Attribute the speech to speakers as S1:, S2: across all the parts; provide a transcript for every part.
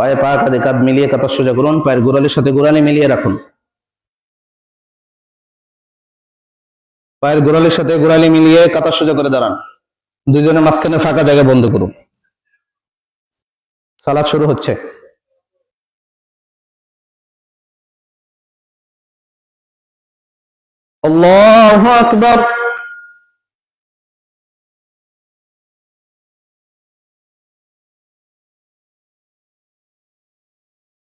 S1: পায়ে পা কাঁধে কাঁধ মিলিয়ে কাতা সোজা করুন, পায়ের গোড়ালির সাথে গোড়ালি মিলিয়ে রাখুন। পায়ের গোড়ালির সাথে গোড়ালি মিলিয়ে কাতা সোজা করে দাঁড়ান। দুজনের মাঝখানে ফাঁকা জায়গা বন্ধ করুন। সালাদ শুরু হচ্ছে। আল্লাহু আকবার।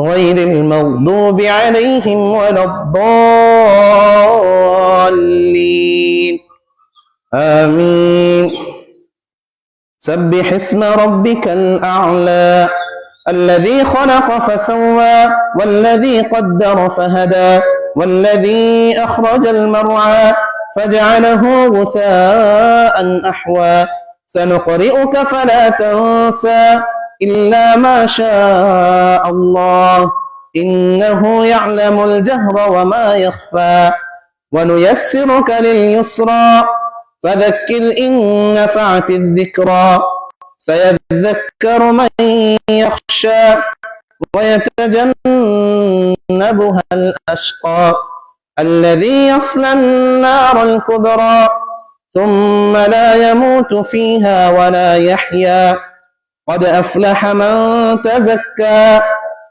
S1: غير المغضوب عليهم ولا الضالين. آمين. سبح اسم ربك الأعلى الذي خلق فسوى والذي قدر فهدى والذي أخرج المرعى فجعله غثاء أحوى. سنقرئك فلا تنسى. إلا ما شاء الله إنه يعلم الجهر وما يخفى ونيسرك لليسرى فذكر إن نفعت الذكرى سيذكر من يخشى ويتجنبها الأشقى الذي يصلى النار الكبرى ثم لا يموت فيها ولا يحيا قد أفلح من تزكى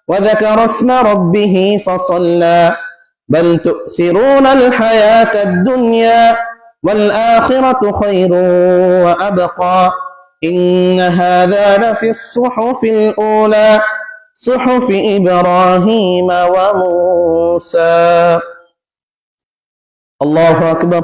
S1: وذكر اسم ربه فصلى. بل تؤثرون الحياة الدنيا والآخرة خير وأبقى. إن هذا لفي الصحف الأولى صحف إبراهيم وموسى. الله أكبر.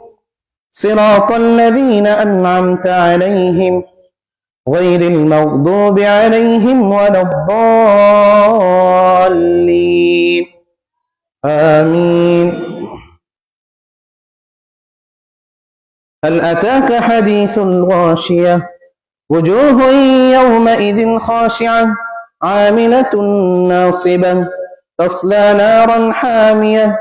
S1: صراط الذين أنعمت عليهم غير المغضوب عليهم ولا الضالين. آمين. هل أتاك حديث الغاشية؟ وجوه يومئذ خاشعة عاملة ناصبة تصلى نارا حامية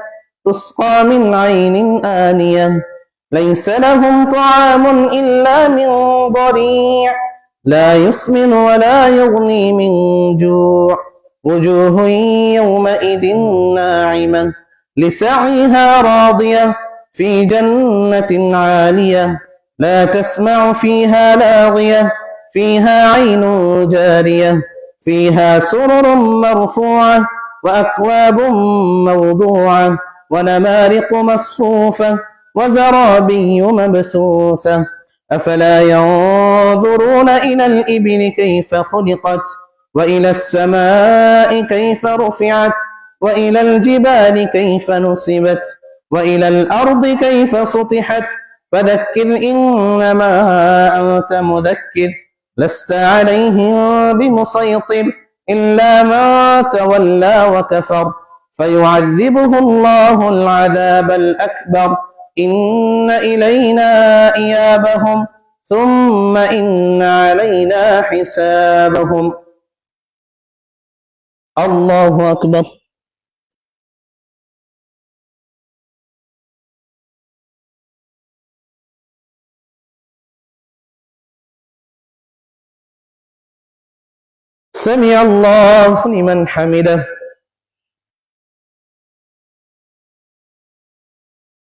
S1: تسقى من عين آنية. ليس لهم طعام إلا من ضريع لا يسمن ولا يغني من جوع. وجوه يومئذ ناعمة لسعيها راضية في جنة عالية لا تسمع فيها لاغية فيها عين جارية فيها سرر مرفوعة وأكواب موضوعة ونمارق مصفوفة. وزرابي مبثوثة. أفلا ينظرون إلى الإبل كيف خلقت وإلى السماء كيف رفعت وإلى الجبال كيف نصبت وإلى الأرض كيف سطحت. فذكر إنما أنت مذكر لست عليهم بمسيطر إلا من تولى وكفر. فيعذبه الله العذاب الأكبر. إن إلينا إيابهم ثم إن علينا حسابهم. الله أكبر. سمع الله لمن حمده.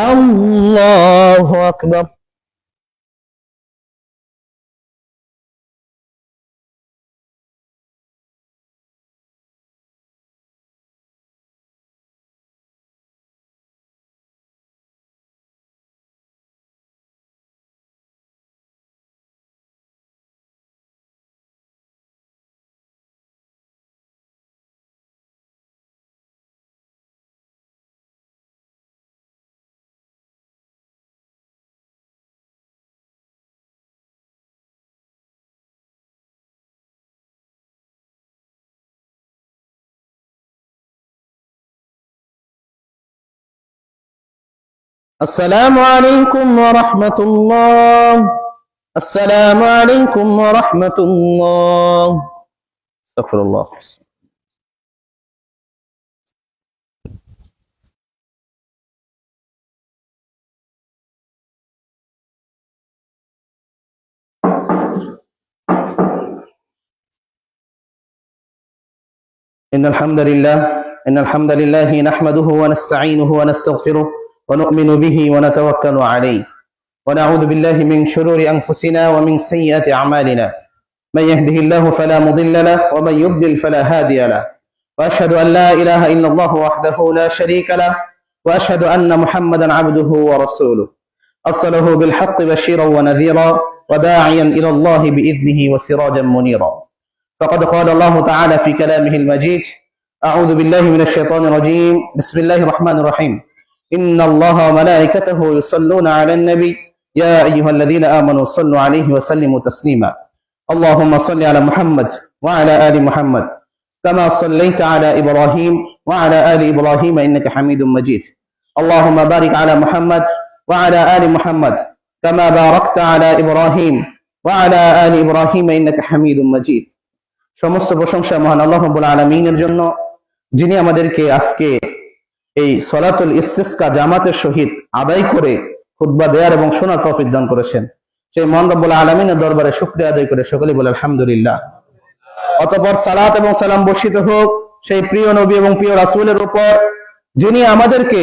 S1: আল্লাহ আকবার। السلام عليكم ورحمة الله. السلام عليكم ورحمة الله. استغفر الله. إن الحمد لله إن الحمد لله نحمده ونستعينه ونستغفره ونؤمن به ونتوكل عليه. ونعوذ بالله من شرور أنفسنا ومن سيئات أعمالنا. من يهده الله فلا مضل له ومن يضلل فلا هادي له. وأشهد أن لا إله إلا الله وحده لا شريك له وأشهد أن محمدا عبده ورسوله. أرسله بالحق بشيرا ونذيرا وداعيا إلى الله بإذنه وسراجا منيرا. فقد قال الله تعالى في كلامه المجيد أعوذ بالله من الشيطان الرجيم. بسم الله الرحمن الرحيم. إن الله وملائكته يصلون على النبي يا أيها الذين آمنوا صلوا عليه وسلموا تسليما اللهم صل على محمد وعلى آل محمد كما صليت على إبراهيم وعلى آل إبراهيم إنك حميد مجيد اللهم بارك على محمد وعلى آل محمد كما باركت على إبراهيم وعلى آل إبراهيم إنك حميد مجيد সমস্ত প্রশংসা মহান আল্লাহ রব্বুল আলমিনের জন্য যিনি আমাদেরকে আজকে এই সলাতুল ইস্তিসকা, জামাতের সহিত আদায় করে খুতবা দেয়ার এবং শোনার তৌফিক দান করেছেন। সেই মহান আলমিনের দরবারে শুক্রিয়া আদায় করে সকলে বলে আলহামদুলিল্লাহ। অতপর সালাত এবং সালাম বর্ষিত হোক, সেই প্রিয় নবী এবং প্রিয় রাসুলের উপর, যিনি আমাদেরকে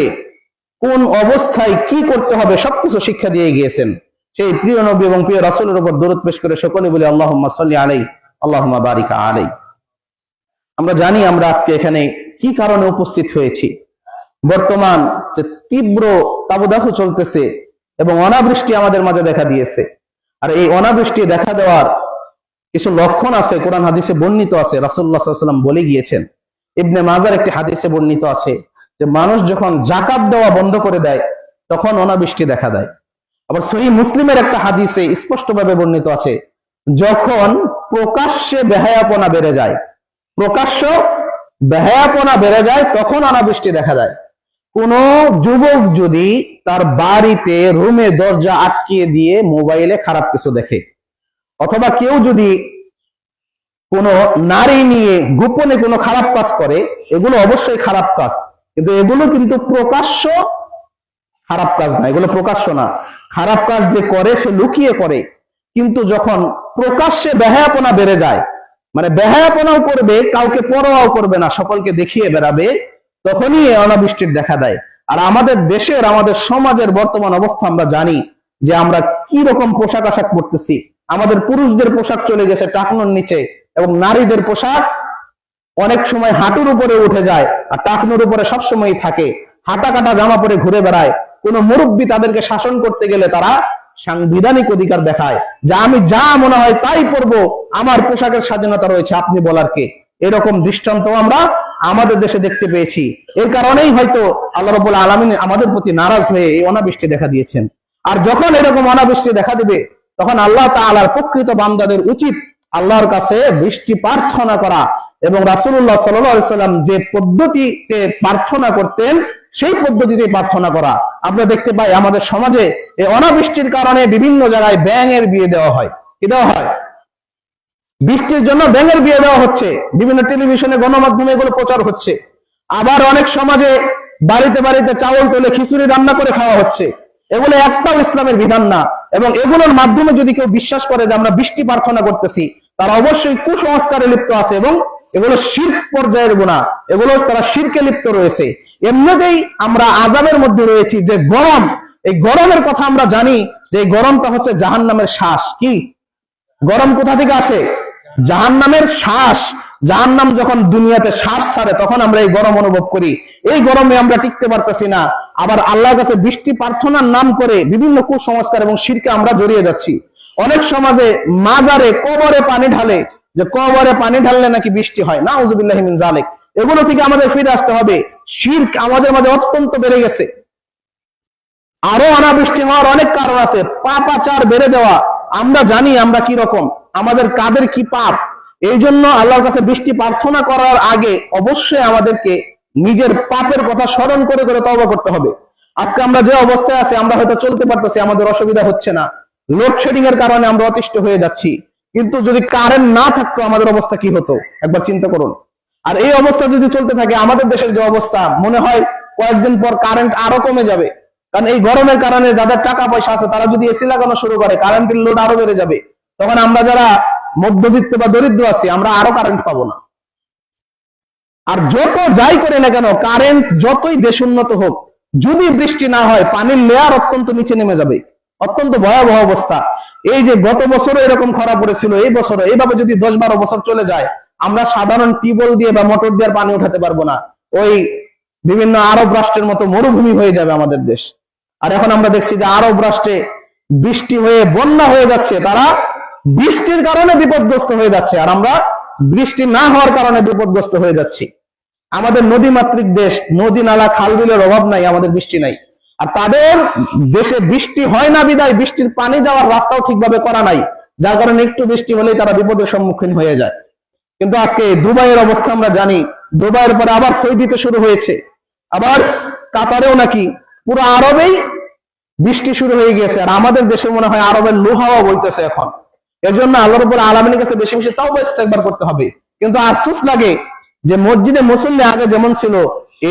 S1: কোন অবস্থায় কি করতে হবে সবকিছু শিক্ষা দিয়ে গিয়েছেন, সেই প্রিয় নবী এবং প্রিয় রাসুলের উপর দূরত পেশ করে সকলে বলে আল্লাহ সাল্লি আলাই আল্লাহ বারিকা আলাই আমরা জানি আমরা আজকে এখানে কি কারণে উপস্থিত হয়েছি। বর্তমান যে তীব্র তাবদাহ চলতেছে এবং অনাবৃষ্টি আমাদের মাঝে দেখা দিয়েছে। আর এই অনাবৃষ্টি দেখা দেওয়ার কিছু লক্ষণ আছে, কোরআন হাদিসে বর্ণিত আছে রাসুল্লাহ সাল্লাম বলে গিয়েছেন। ইবনে মাজার একটি হাদিসে বর্ণিত আছে যে মানুষ যখন জাকাত দেওয়া বন্ধ করে দেয়, তখন অনাবৃষ্টি দেখা দেয়। আবার সহি মুসলিমের একটা হাদিসে স্পষ্টভাবে বর্ণিত আছে, যখন প্রকাশ্যে বেহায়াপনা বেড়ে যায়, প্রকাশ্য বেহায়াপনা বেড়ে যায়, তখন অনাবৃষ্টি দেখা যায়। কোন যুবক যদি তার বাড়িতে রুমে দরজা আটকিয়ে দিয়ে মোবাইলে খারাপ কিছু দেখে, অথবা কেউ যদি কোনো নারী নিয়ে গোপনে কোনো খারাপ কাজ করে, এগুলো অবশ্যই খারাপ কাজ, কিন্তু এগুলো কিন্তু প্রকাশ্য খারাপ কাজ না, এগুলো প্রকাশ্য না। খারাপ কাজ যে করে, সে লুকিয়ে করে, কিন্তু যখন প্রকাশ্যে বেহায়াপনা বেড়ে যায় মানে বেহায়াপনাও করবে, কাউকে পরোয়াও করবে না, সকলকে দেখিয়ে বেড়াবে তখনই এই অনাবৃষ্টির দেখা দেয়। আর আমাদের দেশের, আমাদের সমাজের বর্তমান অবস্থা আমরা জানি যে আমরা কি রকম পোশাক আশাক পরতেছি। আমাদের পুরুষদের পোশাক চলে গেছে টাকনোর নিচে এবং নারীদের পোশাক অনেক সময় হাঁটুর উপরে উঠে যায় আর টাকনোর উপরে সবসময় থাকে। হাঁটা কাটা জামা পরে ঘুরে বেড়ায়। কোন মুরব্বী তাদেরকে শাসন করতে গেলে তারা সাংবিধানিক অধিকার দেখায় যা আমি যা মনে হয় তাই পরব, আমার পোশাকের স্বাধীনতা রয়েছে, আপনি বলার কে? এরকম দৃষ্টান্ত আমরা আমাদের দেশে দেখতে পেয়েছি। এর কারণেই হয়তো আল্লাহ রবুল্লা আলমিন আমাদের প্রতি নারাজ হয়ে এই অনাবৃষ্টি দেখা দিয়েছেন। আর যখন এরকম অনাবৃষ্টি দেখা দিবে, তখন আল্লাহ তাআলার প্রকৃত বান্দাদের উচিত আল্লাহর কাছে বৃষ্টি প্রার্থনা করা এবং সাল্লাল্লাহু সাল্লাম যে পদ্ধতিতে প্রার্থনা করতেন, সেই পদ্ধতিতে প্রার্থনা করা। আমরা দেখতে পাই আমাদের সমাজে এই অনাবৃষ্টির কারণে বিভিন্ন জায়গায় ব্যাঙের বিয়ে দেওয়া হয়। কি দেওয়া হয়? বৃষ্টির জন্য ব্যাঙের বিয়ে দেওয়া হচ্ছে। বিভিন্ন টেলিভিশনে, গণমাধ্যমে এগুলো প্রচার হচ্ছে। আবার অনেক সমাজে বাড়িতে বাড়িতে চাউল তুলে খিচুড়ি রান্না করে খাওয়া হচ্ছে। এগুলো একটাও ইসলামের বিধান না। এবং এগুলোর মাধ্যমে যদি কেউ বিশ্বাস করে যে আমরা বৃষ্টি প্রার্থনা করতেছি, তারা অবশ্যই কুসংস্কারে লিপ্ত আছে এবং এগুলো শির্ক পর্যায়ের গুণা। এগুলো তারা শিরকে লিপ্ত রয়েছে। এমনিতেই আমরা আজাবের মধ্যে রয়েছি যে গরম। এই গরমের কথা আমরা জানি যে গরমটা হচ্ছে জাহান নামের শ্বাস। কি? গরম কোথা থেকে আসে? জাহান নামের শ্বাস জাহান নাম যখন দুনিয়াতে শ্বাস ছাড়ে, তখন আমরা এই গরম অনুভব করি। এই গরমে আমরা টিকতে পারতেছি না। আবার আল্লাহর কাছে বৃষ্টি প্রার্থনার নাম করে বিভিন্ন কুসংস্কার এবং শিরকে আমরা জড়িয়ে যাচ্ছি। অনেক সমাজে মাজারে কবরে পানি ঢালে, যে কবরে পানি ঢাললে নাকি বৃষ্টি হয় না মিন জালেক এগুলো থেকে আমাদের ফিরে আসতে হবে। শির্ক আমাদের মাঝে অত্যন্ত বেড়ে গেছে। আরও অনাবৃষ্টি হওয়ার অনেক কারণ আছে। পাপাচার বেড়ে যাওয়া, আমরা জানি আমরা কি রকম। আমাদের কাদের কি পাপ? এই জন্য আল্লাহর কাছে বৃষ্টি প্রার্থনা করার আগে অবশ্যই আমাদেরকে নিজের পাপের কথা স্মরণ করে করে তওবা করতে হবে। আজকে আমরা যে অবস্থায় আছি, আমরা হয়তো চলতে পারতেছি, আমাদের অসুবিধা হচ্ছে না। লোডশেডিং এর কারণে আমরা অতিষ্ঠ হয়ে যাচ্ছি। কিন্তু যদি কারেন্ট না থাকতো, আমাদের অবস্থা কি হতো? একবার চিন্তা করুন। আর এই অবস্থা যদি চলতে থাকে, আমাদের দেশের যে অবস্থা, মনে হয় কয়েকদিন পর কারেন্ট আরও কমে যাবে। কারণ এই গরমের কারণে যাদের টাকা পয়সা আছে, তারা যদি এসি লাগানো শুরু করে কারেন্টের লোড আরও বেড়ে যাবে। তখন আমরা যারা মধ্যবিত্ত বা দরিদ্র আছি, আমরা আরও কারেন্ট পাবো না। আর যত যাই করে না কেন কারেন্ট যতই দেশ উন্নত হোক, যদি বৃষ্টি না হয়, পানির লেয়ার অত্যন্ত নিচে নেমে যাবে। অত্যন্ত ভয়াবহ অবস্থা। এই যে গত বছরও এরকম খরা পড়েছিল, এই বছরও। এইভাবে যদি দশ বারো বছর চলে যায়, আমরা সাধারণ টিউবওয়েল দিয়ে বা মোটর দিয়ে পানি উঠাতে পারব না। ওই বিভিন্ন আরব রাষ্ট্রের মতো মরুভূমি হয়ে যাবে আমাদের দেশ। আর এখন আমরা দেখছি যে আরব রাষ্ট্রে বৃষ্টি হয়ে, বন্যা হয়ে যাচ্ছে। তারা বৃষ্টির কারণে বিপদগ্রস্ত হয়ে যাচ্ছে আর আমরা বৃষ্টি না হওয়ার কারণে বিপদগ্রস্ত হয়ে যাচ্ছি। আমাদের নদী মাতৃক দেশ, নদী, নালা, খাল বিলের অভাব নাই, আমাদের বৃষ্টি নাই। আর তাদের দেশে বৃষ্টি হয় না বিদায় বৃষ্টির পানি যাওয়ার রাস্তাও ঠিকভাবে করা নাই। যার কারণে একটু বৃষ্টি হলেই তারা বিপদের সম্মুখীন হয়ে যায়। কিন্তু আজকে দুবাইয়ের অবস্থা আমরা জানি, দুবাইয়ের পরে আবার সৌদিতে শুরু হয়েছে। আবার কাতারেও নাকি পুরো আরবেই বৃষ্টি শুরু হয়ে গিয়েছে। আর আমাদের দেশে মনে হয় আরবের লোহাও বইতেছে এখন। এর জন্য আল্লাহর উপর আলমিনের কাছে বেশি বেশি তাও একবার করতে হবে। কিন্তু আফসোস লাগে যে মসজিদে মুসল্লি আগে যেমন ছিল,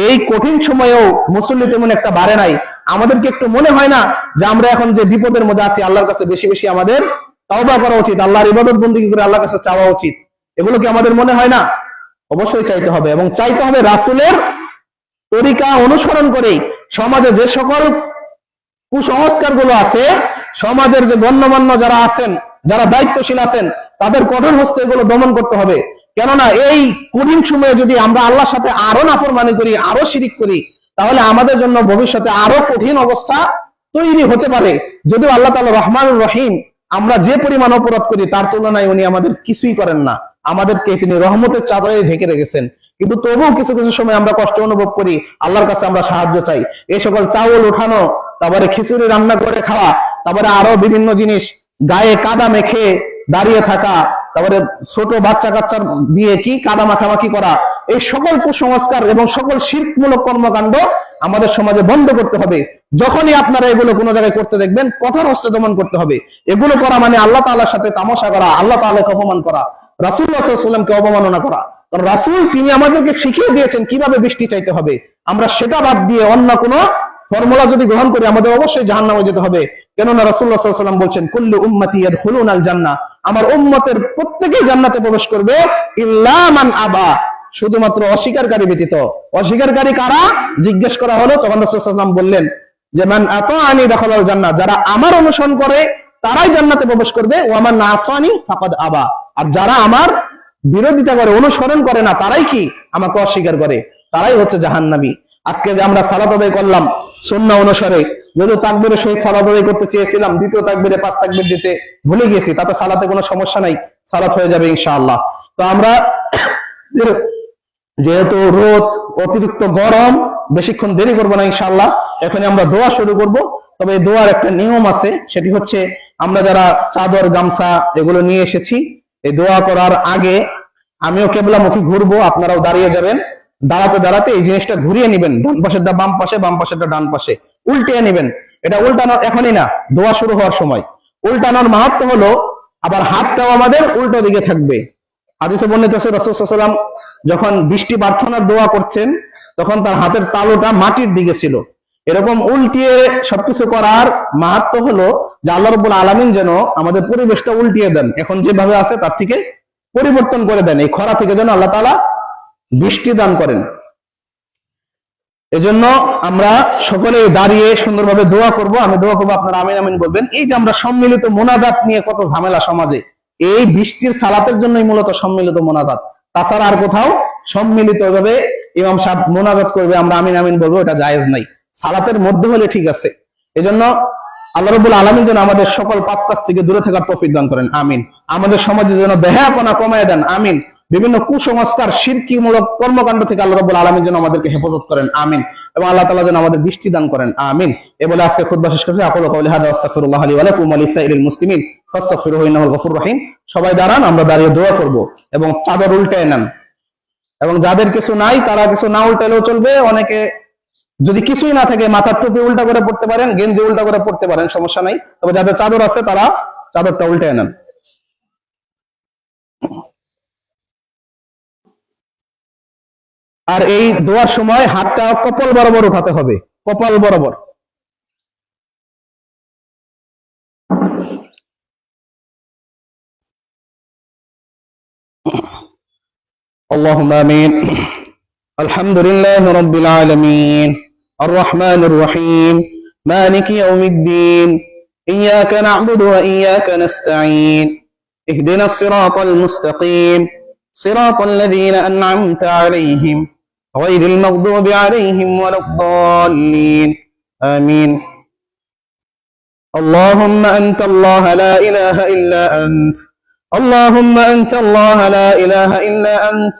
S1: এই কঠিন সময়েও মুসল্লি তেমন একটা বাড়ে নাই। আমাদেরকে একটু মনে হয় না যে আমরা এখন যে বিপদের মধ্যে আছি, আল্লাহর কাছে বেশি বেশি আমাদের তাওবা করা উচিত, আল্লাহর ইবাদত বন্দী করে আল্লাহর কাছে চাওয়া উচিত। এগুলো কি আমাদের মনে হয় না? অবশ্যই চাইতে হবে এবং চাইতে হবে রাসুলের তরিকা অনুসরণ করে সমাজে যে সকল কুসংস্কারগুলো আছে, সমাজের যে গণ্যমান্য যারা আছেন যারা দায়িত্বশীল আছেন, তাদের কঠোর হস্তে এগুলো দমন করতে হবে। কেননা এই কঠিন সময়ে যদি আমরা আল্লাহর সাথে আরও নাফরমানি করি, আরও শিরিক করি, তাহলে আমাদের জন্য ভবিষ্যতে আরও কঠিন অবস্থা তৈরি হতে পারে। যদিও আল্লাহ তালা রহমান রহিম, আমরা যে পরিমাণ অপরাধ করি, তার তুলনায় উনি আমাদের কিছুই করেন না। আমাদেরকে তিনি রহমতের চাদরে ঢেকে রেখেছেন। কিন্তু তবুও কিছু কিছু সময় আমরা কষ্ট অনুভব করি, আল্লাহর কাছে আমরা সাহায্য চাই। এই সকল চাউল উঠানো, তারপরে খিচুড়ি রান্না করে খাওয়া, তারপরে আরও বিভিন্ন জিনিস গায়ে কাদা মেখে দাঁড়িয়ে থাকা, তারপরে ছোট বাচ্চা কাচ্চার দিয়ে কি কাদা মাখামাখি করা, এই সকল কুসংস্কার এবং সকল শিল্পমূলক কর্মকাণ্ড আমাদের সমাজে বন্ধ করতে হবে। যখনই আপনারা এগুলো কোনো জায়গায় করতে দেখবেন, কঠোর হস্তে দমন করতে হবে। এগুলো করা মানে আল্লাহ তাআলার সাথে তামাশা করা, আল্লাহ তাআলাকে অপমান করা রাসুল্লাহামকে অবমাননা করা। কারণ রাসুল তিনি আমাদেরকে শিখিয়ে দিয়েছেন কীভাবে বৃষ্টি চাইতে হবে। আমরা সেটা বাদ দিয়ে অন্য কোনো ফর্মুলা যদি গ্রহণ করি, আমাদের অবশ্যই জাহান্নামে যেতে হবে। কেননা সাল্লাল্লাহু বলছেন, কুল্লু উম্মতি ইয়াদখুলুনাল জান্নাহ আমার উম্মতের প্রত্যেকেই জান্নাতে প্রবেশ করবে, ইল্লা মান আবা। শুধুমাত্র অস্বীকারী ব্যতীত। অস্বীকারী কারা? জিজ্ঞেস করা হলো, তখন ওয়াসাল্লাম বললেন যে, মান আতাআনি দাখালাল জান্নাহ যারা আমার অনুসরণ করে, তারাই জান্নাতে প্রবেশ করবে ওয়ামান নাসানি ফাকাদ আবা। আর যারা আমার বিরোধিতা করে, অনুসরণ করে না, তারাই কি? আমাকে অস্বীকার করে। তারাই হচ্ছে জাহান্নাবী আজকে যে আমরা সালাত আদায় করলাম সুন্নাহ অনুসারে যদি তাকবীরের সহিত সালাত আদায় করতে চেয়েছিলাম, দ্বিতীয় তাকবীরে পাঁচ তাকবীর দিতে ভুলে গেছি, তাতে সালাতে কোনো সমস্যা নাই, সালাত হয়ে যাবে ইনশাআল্লাহ। তো আমরা যেহেতু রোদ, অতিরিক্ত গরম, বেশিক্ষণ দেরি করব না ইনশাআল্লাহ এখানে আমরা দোয়া শুরু করব। তবে এই দোয়ার একটা নিয়ম আছে, সেটি হচ্ছে আমরা যারা চাদর, গামছা এগুলো নিয়ে এসেছি, এই দোয়া করার আগে আমিও কেবলামুখী ঘুরবো, আপনারাও দাঁড়িয়ে যাবেন। দাঁড়াতে দাঁড়াতে এই জিনিসটা ঘুরিয়ে নিবেন, ডান পাশেরটা বাম পাশে, বাম পাশেরটা ডান পাশে। উল্টিয়ে নিবেন। এটা উল্টানোর এখনই না, দোয়া শুরু হওয়ার সময়। উল্টানোর মাহাত্ম হলো, আবার হাতটাও আমাদের উল্টো দিকে থাকবে। হাদিসে বর্ণিত আছে রসুলাম যখন বৃষ্টি প্রার্থনার দোয়া করছেন, তখন তার হাতের তালুটা মাটির দিকে ছিল। এরকম উল্টিয়ে সবকিছু করার মাহাত্ম হলো যে আল্লাহ আলমিন যেন আমাদের পরিবেশটা উল্টিয়ে দেন। এখন যেভাবে আছে, তার থেকে পরিবর্তন করে দেন। এই খরা থেকে যেন আল্লাহ তালা বৃষ্টি দান করেন। এজন্য আমরা সকলে দাঁড়িয়ে সুন্দরভাবে দোয়া করব। আমি দোয়া করব আপনারা আমিন আমিন বলবেন। এই যে আমরা সম্মিলিত মোনাজাত নিয়ে কত ঝামেলা সমাজে, এই বৃষ্টির সালাতের জন্যই মূলত সম্মিলিত মোনাজাত। তাছাড়া আর কোথাও সম্মিলিত ভাবে ইমাম সাহেব মোনাজাত করবে, আমরা আমিন আমিন বলব, এটা জায়েজ নাই। সালাতের মধ্যে হলে ঠিক আছে। এজন্য আল্লাহ রবুল আলমিন যেন আমাদের সকল পাপ কাজ থেকে দূরে থাকার তফিক দান করেন। আমিন। আমাদের সমাজে যেন বেহাপনা কমায় দেন। আমিন। বিভিন্ন কুসংস্কার শিরকিমূলক কর্মকাণ্ড থেকে আল্লাহ রবুল আলমিন যেন আমাদেরকে হেফাজত করেন, আমিন। এবং আল্লাহ তালা যেন আমাদের বৃষ্টি দান করেন, আমিন। এ বলে আজকে খুদ্ শেষ করছি। আকল কবলি হাদা আস্তাগফিরুল্লাহ লি ওয়া লাকুম ওয়া লিসাইরিল মুসলিমিন। ফাস্তাগফিরুহু, ইন্নাহুল গফুরুর রহিম। সবাই দাঁড়ান, আমরা দাঁড়িয়ে দোয়া করব এবং চাদর উল্টায় নেন। এবং যাদের কিছু নাই, তারা কিছু না উল্টালেও চলবে। অনেকে যদি কিছুই না থাকে, মাথার টুপি উল্টা করে পড়তে পারেন, গেঞ্জি উল্টা করে পড়তে পারেন, সমস্যা নাই। তবে যাদের চাদর আছে, তারা চাদরটা উল্টে নেন। আর এই দোয়ার সময় হাতটা কপাল বরাবর উঠাতে হবে কপাল বরাবর اللهم امين الحمد لله رب العالمين الرحمن الرحيم مالك يوم الدين اياك نعبد واياك نستعين اهدنا الصراط المستقيم صراط الذين انعمت عليهم غير المغضوب عليهم ولا الضالين. آمين. اللهم أنت الله لا إله إلا أنت. اللهم أنت الله لا إله إلا أنت.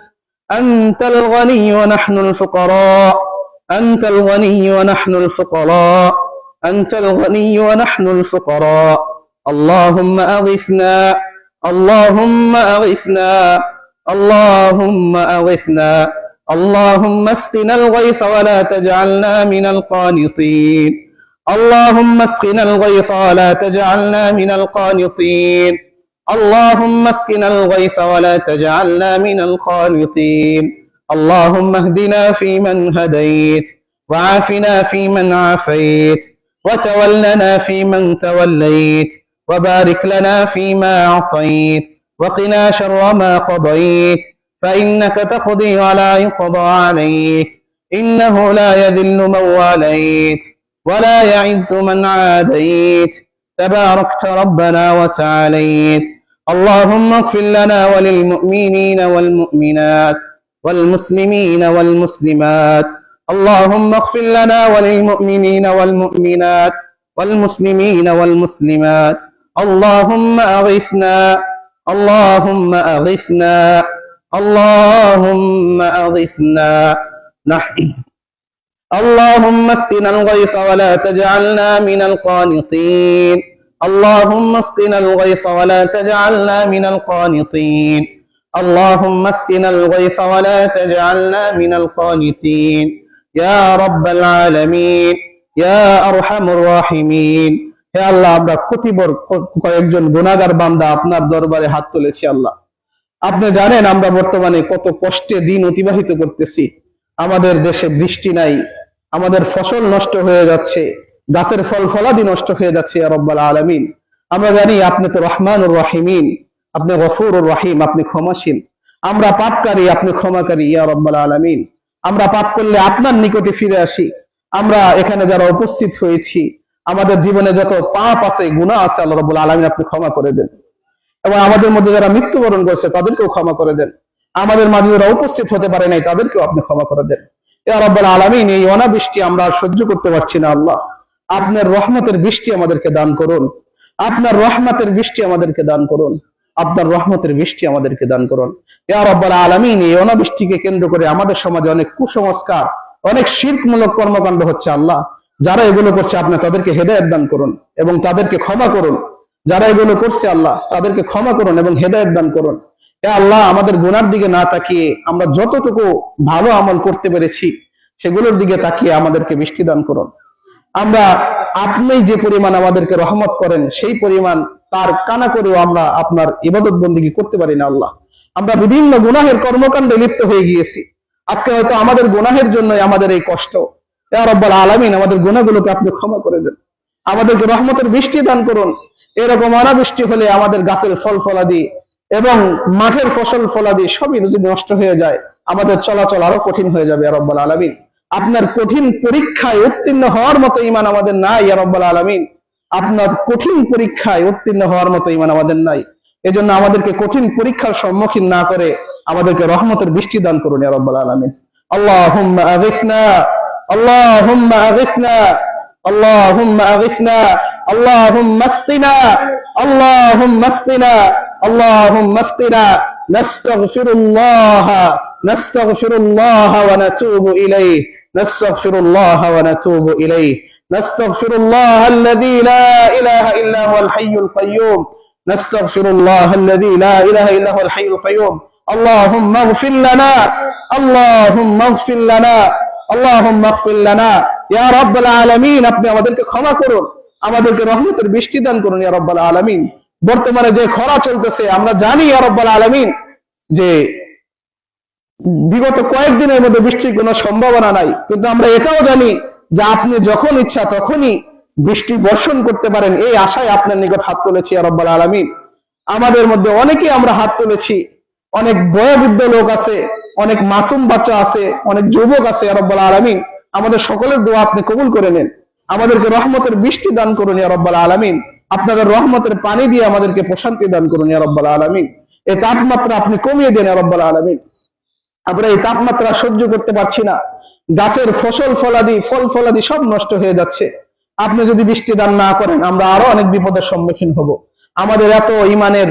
S1: أنت الغني ونحن الفقراء. أنت الغني ونحن الفقراء. أنت الغني ونحن الفقراء. اللهم أغثنا. اللهم أغثنا. اللهم أغثنا. اللهم اسقنا الغيث ولا تجعلنا من القانطين. اللهم اسقنا الغيث ولا تجعلنا من القانطين. اللهم اسقنا الغيث ولا تجعلنا من القانطين. اللهم اهدنا فيمن هديت وعافنا فيمن عافيت وتولنا فيمن توليت وبارك لنا فيما أعطيت وقنا شر ما قضيت فإنك تقضي ولا يقضى عليك. إنه لا يذل من واليت ولا يعز من عاديت. تباركت ربنا وتعاليت. اللهم اغفر لنا وللمؤمنين والمؤمنات والمسلمين والمسلمات. اللهم اغفر لنا وللمؤمنين والمؤمنات والمسلمين والمسلمات. اللهم أغثنا. اللهم أغثنا. اللهم اغثنا نحن اللهم اسقنا الغيث ولا تجعلنا من القانطين اللهم اسقنا الغيث ولا تجعلنا من القانطين اللهم اسقنا الغيث ولا تجعلنا من القانطين يا رب العالمين يا ارحم الراحمين হে আল্লাহ আমরা ক্ষতিবর কয়েকজন গুনাহগার বান্দা আপনার দরবারে হাত তুলেছি আল্লাহ আপনি জানেন, আমরা বর্তমানে কত কষ্টে দিন অতিবাহিত করতেছি। আমাদের দেশে বৃষ্টি নাই, আমাদের ফসল নষ্ট হয়ে যাচ্ছে, গাছের ফল ফলাদি নষ্ট হয়ে যাচ্ছে রব্বাল আলামিন। আমরা জানি, আপনি তো রহমানুর রাহিমিন, আপনি গফুরুর রহিম, আপনি ক্ষমাশীল আমরা পাপকারী, আপনি ক্ষমাকারী, ইয়া রব্বাল আলামিন। আমরা পাপ করলে আপনার নিকটে ফিরে আসি। আমরা এখানে যারা উপস্থিত হয়েছি, আমাদের জীবনে যত পাপ আছে, গুনাহ আছে, আল্লাহ রব্বুল আলামিন আপনি ক্ষমা করে দেন। এবং আমাদের মধ্যে যারা মৃত্যুবরণ করেছে, তাদেরকেও ক্ষমা করে দেন। আমাদের মাঝে যারা উপস্থিত হতে পারে নাই, তাদেরকেও আপনি ক্ষমা করে দেন। ইয়া রব্বুল আলামিন, এই অনাবৃষ্টি আমরা আর সহ্য করতে পারছি না, আল্লাহ। আপনার রহমতের বৃষ্টি আমাদেরকে দান করুন। আপনার রহমতের বৃষ্টি আমাদেরকে দান করুন। আপনার রহমতের বৃষ্টি আমাদেরকে দান করুন। ইয়া রব্বুল আলামিন, এই অনাবৃষ্টিকে কেন্দ্র করে আমাদের সমাজে অনেক কুসংস্কার, অনেক শিরকমূলক কর্মকাণ্ড হচ্ছে, আল্লাহ। যারা এগুলো করছে, আপনি তাদেরকে হেদায়েত দান করুন এবং তাদেরকে ক্ষমা করুন। যারা এগুলো করছে আল্লাহ, তাদেরকে ক্ষমা করুন এবং হেদায়েত দান করুন। আল্লাহ, আমাদের গুনার দিকে না তাকিয়ে আমরা যতটুকু ভালো আমল করতে পেরেছি, সেগুলোর দিকে তাকিয়ে আমাদেরকে বৃষ্টি দান করুন। আমরা আপনি যে পরিমাণ আমাদেরকে রহমত করেন, সেই পরিমাণ তার কানা করেও আমরা আপনার ইবাদত বন্দিগি করতে পারি না আল্লাহ। আমরা বিভিন্ন গুনাহের কর্মকাণ্ডে লিপ্ত হয়ে গিয়েছি। আজকে হয়তো আমাদের গুনাহের জন্যই আমাদের এই কষ্ট। রব্বাল আলামিন, আমাদের গুনাহগুলোকে আপনি ক্ষমা করে দেন। আমাদেরকে রহমতের বৃষ্টি দান করুন। এরকম অনাবৃষ্টি হলে আমাদের গাছের ফল ফলাদি এবং মাঠের ফসল ফলাদি সবই যদি নষ্ট হয়ে যায়, আমাদের চলাচল আরও কঠিন হয়ে যাবে, ইয়া রব্বাল আলামিন। আপনার কঠিন পরীক্ষায় উত্তীর্ণ হওয়ার মতো ইমান আমাদের নাই, ইয়া রব্বাল আলামিন। আপনার কঠিন পরীক্ষায় উত্তীর্ণ হওয়ার মতো ইমান আমাদের নাই। এজন্য আমাদেরকে কঠিন পরীক্ষার সম্মুখীন না করে আমাদেরকে রহমতের বৃষ্টি দান করুন, ইয়া রব্বাল আলামিন। আগিসনা, আল্লাহুম্মা আগিসনা। اللهم اغثنا اللهم اسقنا اللهم اسقنا اللهم اسقنا نستغفر الله نستغفر الله ونتوب اليه نستغفر الله ونتوب اليه نستغفر الله الذي لا اله الا هو الحي القيوم نستغفر الله الذي لا اله الا هو الحي القيوم اللهم اغفر لنا اللهم اغفر لنا اللهم اغفر لنا ইয়া রব্বাল আলামিন আপনি আমাদেরকে ক্ষমা করুন আমাদেরকে রহমতের বৃষ্টি দান করুন, ইয়া রব্বাল আলামিন। বর্তমানে যে খরা চলতেছে, আমরা জানি, ইয়া রব্বাল আলামিন, যে বিগত কয়েকদিনের মধ্যে বৃষ্টির কোনো সম্ভাবনা নাই। কিন্তু আমরা এটাও জানি যে আপনি যখন ইচ্ছা তখনই বৃষ্টি বর্ষণ করতে পারেন। এই আশায় আপনার নিকট হাত তুলেছি, ইয়া রব্বাল আলামিন। আমাদের মধ্যে অনেকেই আমরা হাত তুলেছি। অনেক বয়োবৃদ্ধ লোক আছে, অনেক মাসুম বাচ্চা আছে, অনেক যুবক আছে, ইয়া রব্বাল আলামিন। আমাদের সকলের দোয়া আপনি কবুল করে নেন। আমাদেরকে রহমতের বৃষ্টি দান করুন, ইয়া রব্বাল আলামিন। আপনাদের রহমতের পানি দিয়ে আমাদেরকে প্রশান্তি দান করুন, ইয়া রব্বাল আলামিন। এই তাপমাত্রা আপনি কমিয়ে দেন, ইয়া রব্বাল আলামিন। আমরা এই তাপমাত্রা সহ্য করতে পারছি না। গাছের ফসল ফলাদি, ফল ফলাদি সব নষ্ট হয়ে যাচ্ছে। আপনি যদি বৃষ্টি দান না করেন, আমরা আরও অনেক বিপদের সম্মুখীন হব। আমাদের এত ইমানের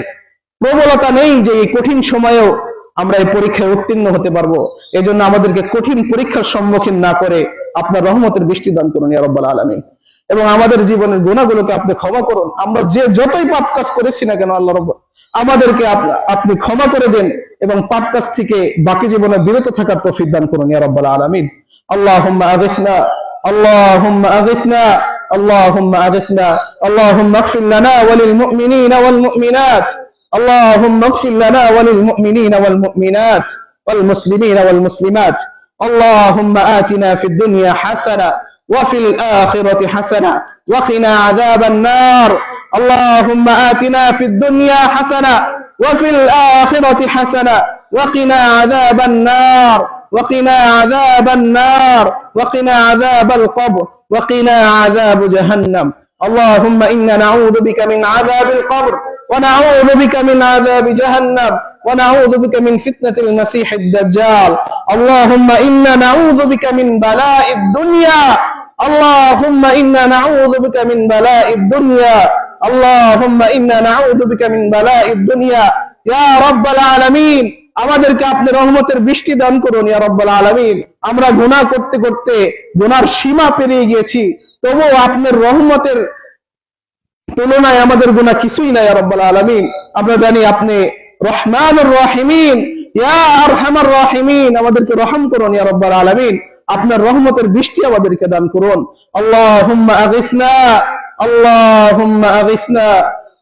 S1: প্রবলতা নেই যে এই কঠিন সময়েও আমরা এই পরীক্ষায় উত্তীর্ণ হতে পারব। এই জন্য আমাদেরকে কঠিন পরীক্ষার সম্মুখীন না করে আপনার রহমতের বৃষ্টি দান করুন ইয়া রব্বাল আলামিন এবং আমাদের জীবনের গুণাগুলোকে আপনি ক্ষমা করুন আমরা যে যতই পাপ কাজ করেছি না কেন আল্লাহ রব্বা আমাদেরকে আপ- আপনি ক্ষমা করে দেন এবং পাপ কাজ থেকে বাকি জীবনে বিরত থাকার তৌফিক দান করুন ইয়া রব্বাল আলামিন আল্লাহুম্মা আগিসনা আল্লাহুম্মা আগিসনা اللهم أغثنا اللهم اغفر لنا وللمؤمنين والمؤمنات اللهم اغفر لنا وللمؤمنين والمؤمنات والمسلمين والمسلمات اللهم آتنا في الدنيا حسنة وفي الآخرة حسنة وقنا عذاب النار. اللهم آتنا في الدنيا حسنة وفي الآخرة حسنة وقنا عذاب النار. وقنا عذاب النار. وقنا عذاب القبر. وقنا عذاب جهنم. اللهم إنا نعوذ بك من عذاب القبر ونعوذ بك من عذاب جهنم. ونعوذ بك من فتنة المسيح الدجال اللهم إنا نعوذ بك من بلاء الدنيا اللهم إنا نعوذ بك من بلاء الدنيا اللهم إنا نعوذ بك من بلاء الدنيا يا رب العالمين আমাদেরকে আপনি রহমতের বৃষ্টি দান করুন ইয়া রব্বাল আলামিন আমরা গুনাহ করতে করতে গুনার সীমা পেরিয়ে গিয়েছি তবুও আপনার রহমতের তুলনায় আমাদের গুনাহ কিছুই নাই ইয়া রব্বাল আলামিন আমরা জানি আপনি রহমান রাহিমিন। ইয়া আমাদেরকে রহম করুন, ইয়া রব্বাল আপনার রহমতের বৃষ্টি আমাদেরকে দান করুন। আল্লাহুম্মা আগিসনা আল্লাহুম্মা আগিসনা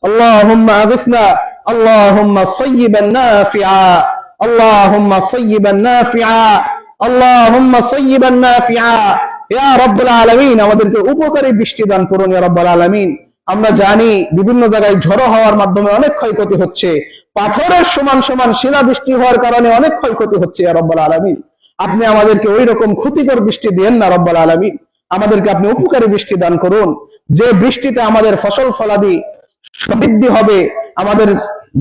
S1: আল্লাহুম্মা আগিসনা, আল্লাহুম্মা সাইয়িবান নাফিআ, আল্লাহুম্মা সাইয়িবান নাফিআ, আল্লাহুম্মা সাইয়িবান নাফিআ। ইয়া আলামিন, আমাদেরকে উপকারী বৃষ্টি দান করুন, ইয়া রব্বুল আমরা জানি বিভিন্ন জায়গায় ঝড়ো হওয়ার মাধ্যমে অনেক ক্ষয়ক্ষতি হচ্ছে। পাথরের সমান সমান শিলা বৃষ্টি হওয়ার কারণে অনেক ক্ষয়ক্ষতি হচ্ছে রব্বুল আলামিন। আপনি আমাদেরকে ওই রকম ক্ষতিকর বৃষ্টি দিয়েন না, রব্বুল আলামিন। আমাদেরকে আপনি উপকারী বৃষ্টি দান করুন। যে বৃষ্টিতে আমাদের ফসল ফলাদি সমৃদ্ধি হবে, আমাদের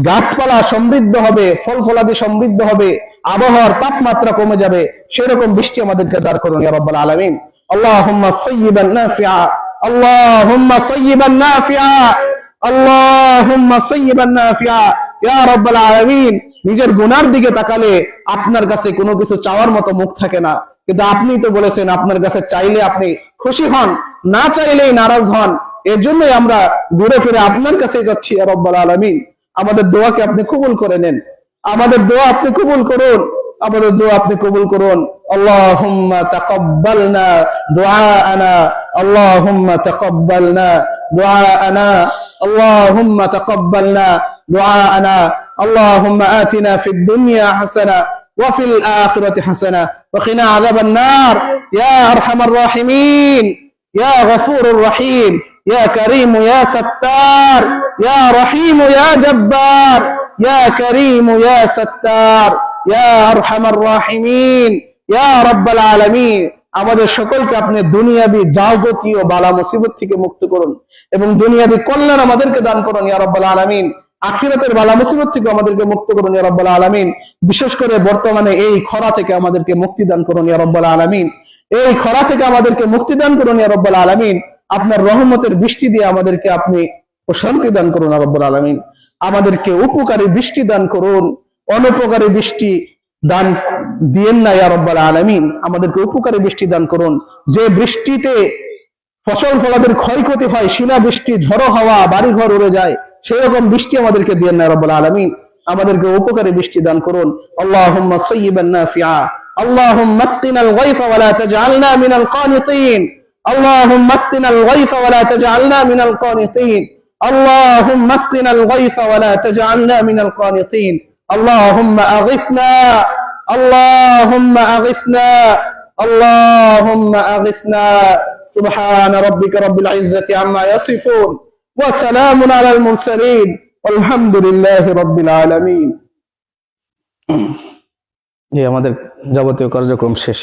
S1: গাছপালা সমৃদ্ধ হবে, ফল ফলাদি সমৃদ্ধ হবে, আবহাওয়ার তাপমাত্রা কমে যাবে, সেরকম বৃষ্টি আমাদেরকে দাঁড় করুন রাব্বাল আলামিন। আল্লাহুম্মা সাইয়্যিবান আল্লাহুম্মা সাইয়্যিবান নাফিআ আল্লাহুম্মা সাইয়্যিবান নাফিআ ইয়া রাব্বাল আলামিন, নিজের গুনার দিকে তাকালে আপনার কাছে কোনো কিছু চাওয়ার মতো মুখ থাকে না। কিন্তু আপনি তো বলেছেন, আপনার কাছে চাইলে আপনি খুশি হন, না চাইলেই নারাজ হন। এর জন্যই আমরা ঘুরে ফিরে আপনার কাছে যাচ্ছি রাব্বাল আলামিন। আমাদের দোয়াকে আপনি কবুল করে নেন। আমাদের দোয়া আপনি কবুল করুন। আমাদের দোয়া আপনি কবুল করুন। আল্লাহুম্মা তাকাব্বালনা দুআআনা اللهم تقبلنا دعاءنا. اللهم تقبلنا دعاءنا. اللهم آتنا في الدنيا حسنة وفي الآخرة حسنة وقنا عذاب النار. يا أرحم الراحمين. يا غفور رحيم يا كريم يا ستار. يا رحيم يا جبار. يا كريم يا ستار. يا أرحم الراحمين. يا رب العالمين. আমাদের সকলকে আপনি দুনিয়াবি যাবতীয় বালা মুসিবত থেকে মুক্ত করুন এবং দুনিয়াবি কল্যাণ আমাদেরকে দান করুন, ইয়া রব্বাল আলামিন। আখিরাতের বালা মুসিবত থেকে আমাদেরকে মুক্ত করুন, ইয়া রব্বাল আলামিন। বিশেষ করে বর্তমানে এই খরা থেকে আমাদেরকে মুক্তি দান করুন, ইয়া রব্বাল আলামিন। এই খরা থেকে আমাদেরকে মুক্তি দান করুন, ইয়া রব্বাল আলামিন। আপনার রহমতের বৃষ্টি দিয়ে আমাদেরকে আপনি প্রশান্তি দান করুন, ইয়া রব্বাল আলামিন। আমাদেরকে উপকারী বৃষ্টি দান করুন, অনুপকারী বৃষ্টি দান দিয়েন না ইয়া রব্বাল আলামিন। আমাদেরকে উপকারী বৃষ্টি দান করুন। যে বৃষ্টিতে ফসল ফলাদের ক্ষয়ক্ষতি হয়, শিলা বৃষ্টি, ঝড়ো হাওয়া, বাড়িঘর উড়ে যায়, সেরকম বৃষ্টি আমাদেরকে দিয়েন না রব্বুল আলামিন। আমাদেরকে উপকারী বৃষ্টি দান করুন। আল্লাহুম্মা সাইয়্যিবান নাফিআ। আল্লাহুম্মা আসকিনাল গায়থা ওয়া লা তাজআলনা মিনাল কানিতিন। আল্লাহুম্মা আসকিনাল গায়থা ওয়া লা তাজআলনা মিনাল কানিতিন। আল্লাহুম্মা আসকিনাল গায়থা ওয়া লা তাজআলনা মিনাল কানিতিন আল্লাহুম্মা আগিসনা আল্লাহুম্মা আগিসনা اللهم أغثنا سبحان ربك رب العزة عما يصفون وسلام على المرسلين والحمد لله رب العالمين এই আমাদের যাবতীয় কার্যক্রম শেষ